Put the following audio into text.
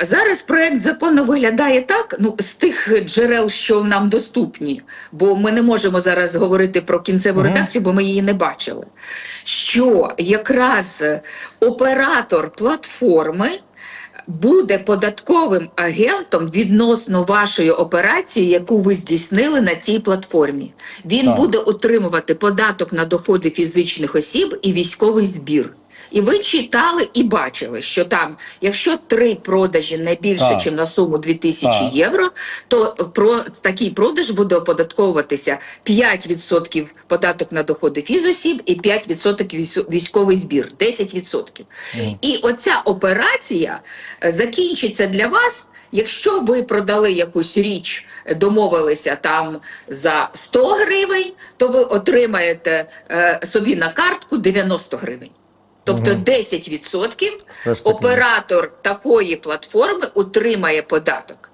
Зараз проект закону виглядає так, ну з тих джерел, що нам доступні, бо ми не можемо зараз говорити про кінцеву редакцію, бо ми її не бачили. Що якраз оператор платформи буде податковим агентом відносно вашої операції, яку ви здійснили на цій платформі. Він Так. буде отримувати податок на доходи фізичних осіб і військовий збір. І ви читали і бачили, що там, якщо три продажі не більше, ніж на суму 2000 Так. євро, то про такий продаж буде оподатковуватися 5% податок на доходи фізосіб і 5% військовий збір, 10%. Мгм. І оця операція е, закінчиться для вас, якщо ви продали якусь річ, е, домовилися там за 100 гривень, то ви отримаєте е, собі на картку 90 гривень. Тобто Мгм. 10% Все оператор такої платформи отримає податок.